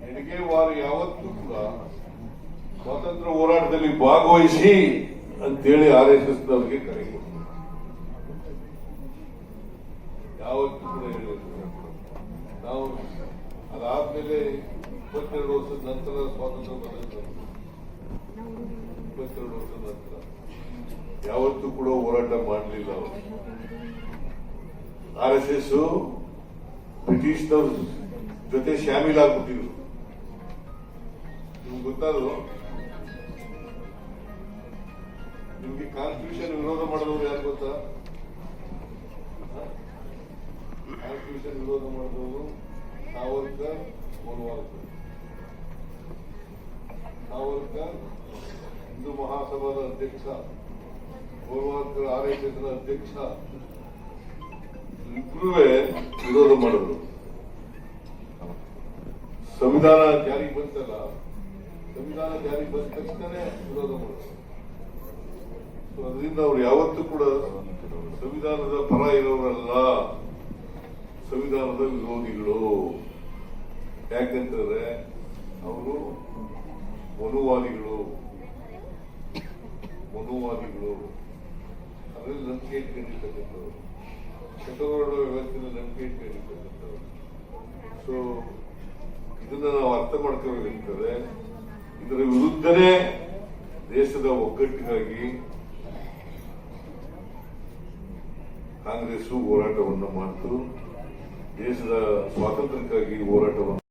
ಹೆಣಿಗೆವಾರ ಯಾವತ್ತೂ ಕೂಡ ಸ್ವಾತಂತ್ರ್ಯ ಹೋರಾಟದಲ್ಲಿ ಭಾಗವಹಿಸಿ ಅಂತೇಳಿ ಆರ್ ಎಸ್ ಎಸ್ ನವರಿಗೆ ಕರೆ ಯಾವತ್ತೂ ಕೂಡ ಹೇಳಿಲ್ಲ ನಾವು ಅದಾದ್ಮೇಲೆ ಇಪ್ಪತ್ತೆರಡು ವರ್ಷದ ನಂತರ ಸ್ವಾತಂತ್ರ್ಯ ಬಂದ ಇಪ್ಪತ್ತೆರಡು ವರ್ಷದ ನಂತರ ಯಾವತ್ತೂ ಕೂಡ ಹೋರಾಟ ಮಾಡಲಿಲ್ಲ ಅವರು. ಆರ್ ಎಸ್ ಎಸ್, ಬ್ರಿಟಿಷ್ನವ್ರ ಜೊತೆ ಶಾಮೀಲಾಗ್ಬಿಟ್ಟಿದ್ರು ನಿಮ್ಗೆ ಗೊತ್ತಾದ್ರು? ನಿಮ್ಗೆ ಕಾನ್ಸ್ಟಿಟ್ಯೂಷನ್ ವಿರೋಧ ಮಾಡಿದವರು ಯಾರು ಗೊತ್ತಾ? ಕಾನ್ಸ್ಟಿಟ್ಯೂಷನ್ ವಿರೋಧ ಮಾಡಿದವರು ಸಾವರ್ಕರ್ ಗೋಲ್ವಾಲ್ಕರ್ ಸಾವರ್ಕರ್ ಹಿಂದೂ ಮಹಾಸಭಾದ ಅಧ್ಯಕ್ಷ ಗೋಲ್ವಾಲ್ಕರ್ ಆರ್ ಅಧ್ಯಕ್ಷ. ಇಬ್ಬರೂ ವಿರೋಧ ಮಾಡಿದ್ರು. ಸಂವಿಧಾನ ಜಾರಿಗೆ ಬಂತಲ್ಲ, ಸಂವಿಧಾನ ಜಾರಿಗೆ ಬಂದ ತಕ್ಷಣ ವಿರೋಧ ಮಾಡ್ತಾರೆ. ಅದರಿಂದ ಅವ್ರು ಯಾವತ್ತೂ ಕೂಡ ಸಂವಿಧಾನದ ಪರ ಇರೋರಲ್ಲ, ಸಂವಿಧಾನದ ವಿರೋಧಿಗಳು. ಯಾಕಂತಂದ್ರೆ ಅವರು ಮನುವಾದಿಗಳು. ಮನುವಾದಿಗಳು. ಅದರಲ್ಲಿ ನಂಬಿಕೆ ಇಟ್ಕೊಂಡಿರ್ತಕ್ಕಂಥವ್ರು. ಚಟುವಟಿಕೆ ವ್ಯವಸ್ಥೆಯಲ್ಲಿ ನಂಬಿಕೆ ಇಟ್ಕೊಂಡಿರ್ತಕ್ಕಂಥವ್ರು. ಸೊ ಇದನ್ನ ನಾವು ಅರ್ಥ ಮಾಡ್ಕೋಬೇಕಾಗ್ತದೆ ಇದರ ವಿರುದ್ಧನೇ ದೇಶದ ಒಗ್ಗಟ್ಟಿಗಾಗಿ ಕಾಂಗ್ರೆಸ್ ಹೋರಾಟವನ್ನು ಮಾಡಿತು ದೇಶದ ಸ್ವಾತಂತ್ರ್ಯಕ್ಕಾಗಿ ಹೋರಾಟವನ್ನು